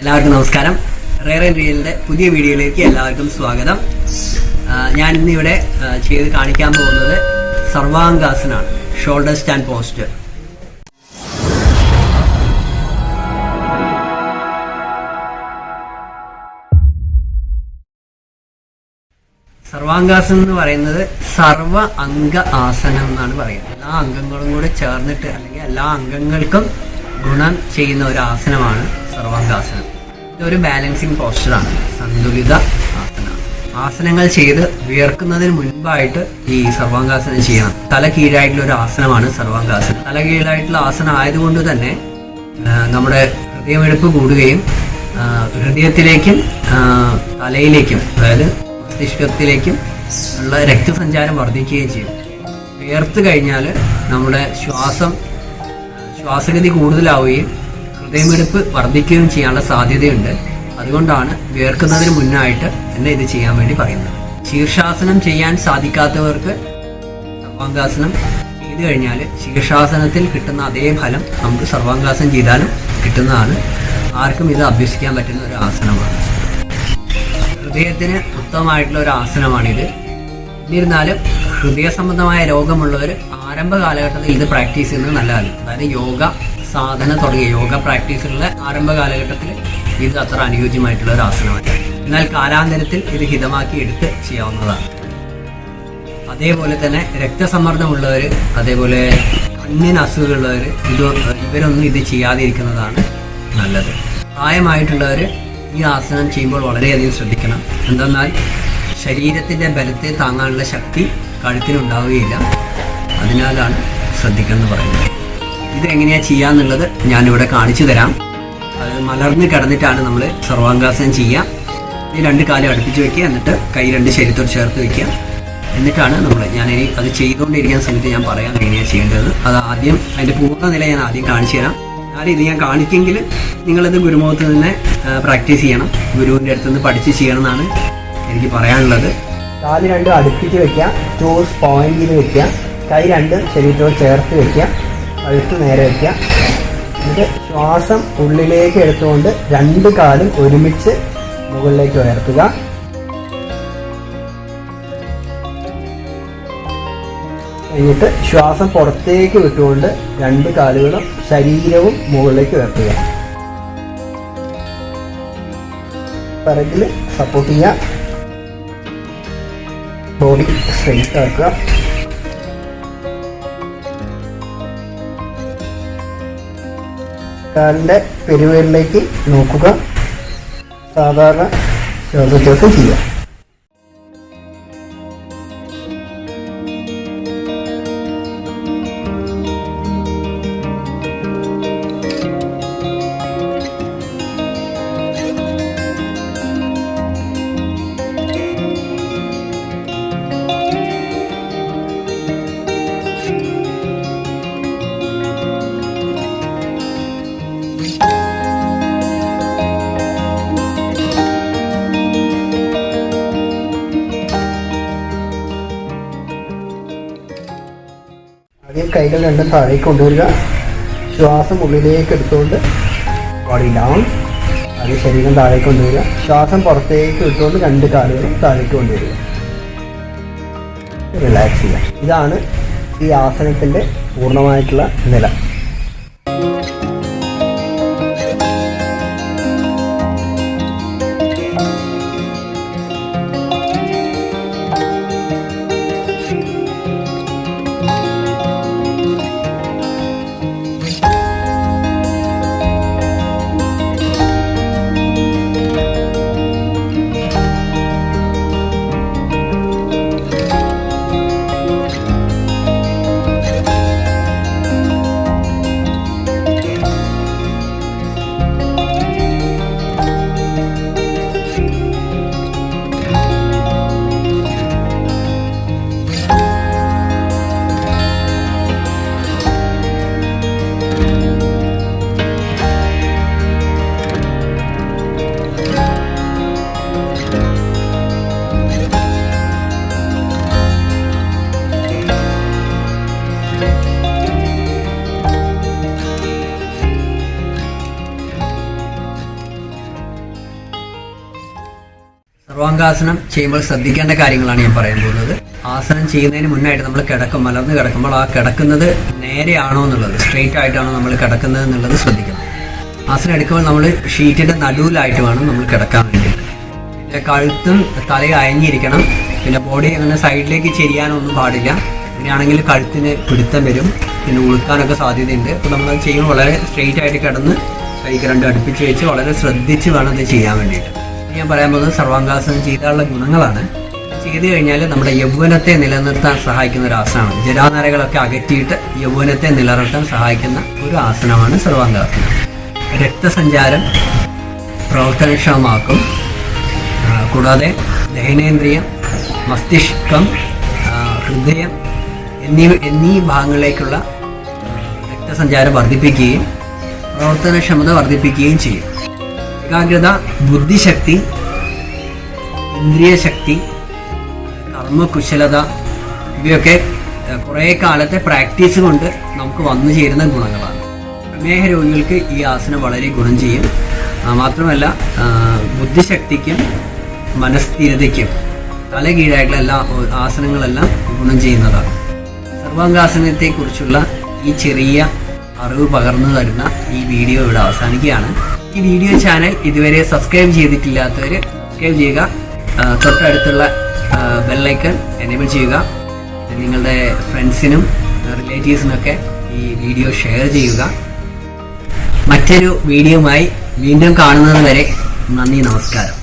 എല്ലാവർക്കും നമസ്കാരം. Rare and റിയലിന്റെ പുതിയ വീഡിയോയിലേക്ക് എല്ലാവർക്കും സ്വാഗതം. ഞാൻ ഇന്ന് ഇവിടെ ചെയ്ത് കാണിക്കാൻ പോകുന്നത് സർവാംഗാസനാണ് ഷോൾഡർ സ്റ്റാൻഡ് പോസ്റ്റ് സർവാംഗാസനം എന്ന് പറയുന്നത് സർവ അംഗ ആസനം എന്നാണ് പറയുന്നത്. എല്ലാ അംഗങ്ങളും കൂടെ ചേർന്നിട്ട് അല്ലെങ്കിൽ എല്ലാ അംഗങ്ങൾക്കും ഗുണം ചെയ്യുന്ന ഒരു ആസനമാണ് സർവാംഗാസനം ഇതൊരു ബാലൻസിങ് പോസ്റ്ററാണ് സന്തുലിത ആസനം ആസനങ്ങൾ ചെയ്ത് വിയർക്കുന്നതിന് മുൻപായിട്ട് ഈ സർവാംഗാസനം ചെയ്യണം. തല കീഴായിട്ടുള്ള ഒരു ആസനമാണ് സർവാംഗാസനം. തല കീഴായിട്ടുള്ള ആസനം ആയതുകൊണ്ട് തന്നെ നമ്മുടെ ഹൃദയമെടുപ്പ് കൂടുകയും ഹൃദയത്തിലേക്കും തലയിലേക്കും അതായത് മസ്തിഷ്കത്തിലേക്കും ഉള്ള രക്തസഞ്ചാരം വർദ്ധിക്കുകയും ചെയ്യും. വിയർത്ത് കഴിഞ്ഞാൽ നമ്മുടെ ശ്വാസം ശ്വാസഗതി കൂടുതലാവുകയും ഹൃദയമെടുപ്പ് വർദ്ധിക്കുകയും ചെയ്യാനുള്ള സാധ്യതയുണ്ട്. അതുകൊണ്ടാണ് വിയർക്കുന്നതിന് മുന്നായിട്ട് എന്നെ ഇത് ചെയ്യാൻ വേണ്ടി പറയുന്നത്. ശീർഷാസനം ചെയ്യാൻ സാധിക്കാത്തവർക്ക് സർവാംഗാസനം ചെയ്തു കഴിഞ്ഞാൽ ശീർഷാസനത്തിൽ കിട്ടുന്ന അതേ ഫലം നമുക്ക് സർവാംഗാസനം ചെയ്താലും കിട്ടുന്നതാണ്. ആർക്കും ഇത് അഭ്യസിക്കാൻ പറ്റുന്ന ഒരു ആസനമാണ്. ഹൃദയത്തിന് ഉത്തമമായിട്ടുള്ള ഒരു ആസനമാണിത്. എന്നിരുന്നാലും ഹൃദയ സംബന്ധമായ രോഗമുള്ളവർ ആരംഭ കാലഘട്ടത്തിൽ ഇത് പ്രാക്ടീസ് ചെയ്യുന്നത് നല്ലതാണ് അതായത് യോഗ സാധന തുടങ്ങിയ യോഗ പ്രാക്ടീസുകളുടെ ആരംഭ കാലഘട്ടത്തിൽ ഇത് അത്ര അനുയോജ്യമായിട്ടുള്ള ഒരു ആസനമല്ല. എന്നാൽ കാലാന്തരത്തിൽ ഇത് ഹിതമാക്കി എടുത്ത് ചെയ്യാവുന്നതാണ്. അതേപോലെ തന്നെ രക്തസമ്മർദ്ദമുള്ളവർ അതേപോലെ കണ്ണിന് അസുഖമുള്ളവർ ഇത് ഇവരൊന്നും ഇത് ചെയ്യാതിരിക്കുന്നതാണ് നല്ലത്. പ്രായമായിട്ടുള്ളവർ ഈ ആസനം ചെയ്യുമ്പോൾ വളരെയധികം ശ്രദ്ധിക്കണം. എന്തെന്നാൽ ശരീരത്തിന്റെ ബലത്തെ താങ്ങാനുള്ള ശക്തി കഴുത്തിനുണ്ടാവുകയില്ല. അതിനാലാണ് ശ്രദ്ധിക്കണം പറയുന്നത്. ഇത് എങ്ങനെയാണ് ചെയ്യാന്നുള്ളത് ഞാനിവിടെ കാണിച്ചു തരാം. അത് മലർന്ന് കിടന്നിട്ടാണ് നമ്മൾ സർവാംഗാസനം ചെയ്യുക. ഈ രണ്ട് കാലം അടുപ്പിച്ച് വെക്കുക എന്നിട്ട് കൈ രണ്ട് ശരീരത്തോട് ചേർത്ത് വെക്കുക. എന്നിട്ടാണ് നമ്മൾ ഞാൻ ഇനി അത് ചെയ്തുകൊണ്ടിരിക്കാൻ സമയത്ത് ഞാൻ പറയാൻ എങ്ങനെയാണ് ചെയ്യേണ്ടത്. അത് ആദ്യം അതിന്റെ പൂർണ നില ഞാൻ ആദ്യം കാണിച്ചു തരാം. എന്നാലും ഇത് ഞാൻ കാണിക്കെങ്കിൽ നിങ്ങളത് ഗുരുമുഖത്ത് തന്നെ പ്രാക്ടീസ് ചെയ്യണം. ഗുരുവിന്റെ അടുത്ത് നിന്ന് പഠിച്ച് ചെയ്യണം എന്നാണ് എനിക്ക് പറയാനുള്ളത്. കാൽ രണ്ടും അടുപ്പിച്ച് വെക്കുക. ടൂസ് പോയിന്റിൽ വെക്കുക. കൈ രണ്ട് ശരീരത്തോട് ചേർത്ത് വെക്കുക. കഴുത്ത് നേരെ വയ്ക്കുക എന്നിട്ട് ശ്വാസം ഉള്ളിലേക്ക് എടുത്തുകൊണ്ട് രണ്ട് കാലും ഒരുമിച്ച് മുകളിലേക്ക് ഉയർത്തുക. എന്നിട്ട് ശ്വാസം പുറത്തേക്ക് വിട്ടുകൊണ്ട് രണ്ട് കാലുകളും ശരീരവും മുകളിലേക്ക് ഉയർത്തുക. പിറകിൽ സപ്പോർട്ട് ചെയ്യുക. ബോഡി സ്ട്രെയിറ്റ് ആക്കുക. കാലിന്റെ പെരുവേലിലേക്ക് നോക്കുക. സാധാരണ യോഗാഭ്യാസം ചെയ്യുക. കൈകൾ രണ്ടും താഴേക്ക് കൊണ്ടുവരിക. ശ്വാസം ഉള്ളിലേക്ക് എടുത്തുകൊണ്ട് ബോഡി ഡൗൺ അത് ശരീരം താഴേക്ക് കൊണ്ടുവരിക. ശ്വാസം പുറത്തേക്ക് വിട്ടുകൊണ്ട് രണ്ട് കാലുകളും താഴേക്ക് കൊണ്ടുവരിക. റിലാക്സ് ചെയ്യുക. ഇതാണ് ഈ ആസനത്തിന്റെ പൂർണമായിട്ടുള്ള നില. സർവാംഗാസനം ചെയ്യുമ്പോൾ ശ്രദ്ധിക്കേണ്ട കാര്യങ്ങളാണ് ഞാൻ പറയാൻ പോകുന്നത്. ആസനം ചെയ്യുന്നതിന് മുന്നായിട്ട് നമ്മൾ കിടക്കും മലർന്ന് കിടക്കുമ്പോൾ ആ കിടക്കുന്നത് നേരെയാണോ എന്നുള്ളത് സ്ട്രെയിറ്റ് ആയിട്ടാണോ നമ്മൾ കിടക്കുന്നത് എന്നുള്ളത് ശ്രദ്ധിക്കണം. ആസനം എടുക്കുമ്പോൾ നമ്മൾ ഷീറ്റിന്റെ നടുവിലായിട്ട് വേണം നമ്മൾ കിടക്കാൻ പിന്നെ കഴുത്തും തലയും അയഞ്ഞിരിക്കണം. പിന്നെ ബോഡി അങ്ങനെ സൈഡിലേക്ക് ചെരിയാനൊന്നും പാടില്ല. അങ്ങനെയാണെങ്കിൽ കഴുത്തിന് പിടുത്തം വരും. പിന്നെ ഉളുക്കാനൊക്കെ സാധ്യതയുണ്ട്. അപ്പോൾ നമ്മൾ ചെയ്യുമ്പോൾ വളരെ സ്ട്രെയിറ്റ് ആയിട്ട് കിടന്ന് കൈക്ക് രണ്ട് അടുപ്പിച്ച് വെച്ച് വളരെ ശ്രദ്ധിച്ച് വേണം ഇത് ചെയ്യാൻ വേണ്ടിയിട്ട്. ഞാൻ പറയാൻ പോകുന്നത് സർവാംഗാസനം ചെയ്താലുള്ള ഗുണങ്ങളാണ്. ചെയ്തു കഴിഞ്ഞാൽ നമ്മുടെ യൗവനത്തെ നിലനിർത്താൻ സഹായിക്കുന്ന ഒരു ആസനമാണ്. ജരാനരകളൊക്കെ അകറ്റിയിട്ട് യൗവനത്തെ നിലനിർത്താൻ സഹായിക്കുന്ന ഒരു ആസനമാണ് സർവാംഗാസനം. രക്തസഞ്ചാരം പ്രവർത്തനക്ഷമമാക്കും. കൂടാതെ ദഹനേന്ദ്രിയം മസ്തിഷ്കം ഹൃദയം എന്നീ എന്നീ ഭാഗങ്ങളിലേക്കുള്ള രക്തസഞ്ചാരം വർദ്ധിപ്പിക്കുകയും പ്രവർത്തനക്ഷമത വർദ്ധിപ്പിക്കുകയും ചെയ്യും. ഏകാഗ്രത ബുദ്ധിശക്തി ഇന്ദ്രിയശക്തി കർമ്മകുശലത ഇവയൊക്കെ കുറേ കാലത്തെ പ്രാക്ടീസ് കൊണ്ട് നമുക്ക് വന്നു ചേരുന്ന ഗുണങ്ങളാണ്. പ്രമേഹ രോഗികൾക്ക് ഈ ആസനം വളരെ ഗുണം ചെയ്യും. മാത്രമല്ല ബുദ്ധിശക്തിക്കും മനസ്ഥിരതയ്ക്കും തലകീഴായിട്ടുള്ള എല്ലാ ആസനങ്ങളെല്ലാം ഗുണം ചെയ്യുന്നതാണ്. സർവാംഗാസനത്തെക്കുറിച്ചുള്ള ഈ ചെറിയ അറിവ് പകർന്നു തരുന്ന ഈ വീഡിയോ ഇവിടെ അവസാനിക്കുകയാണ്. ഈ വീഡിയോ ചാനൽ ഇതുവരെ സബ്സ്ക്രൈബ് ചെയ്തിട്ടില്ലാത്തവർ സബ്സ്ക്രൈബ് ചെയ്യുക. തൊട്ടടുത്തുള്ള ബെല്ലൈക്കൺ എനേബിൾ ചെയ്യുക. നിങ്ങളുടെ ഫ്രണ്ട്സിനും റിലേറ്റീവ്സിനൊക്കെ ഈ വീഡിയോ ഷെയർ ചെയ്യുക. മറ്റൊരു വീഡിയോയുമായി വീണ്ടും കാണുന്നത് വരെ നന്ദി നമസ്കാരം.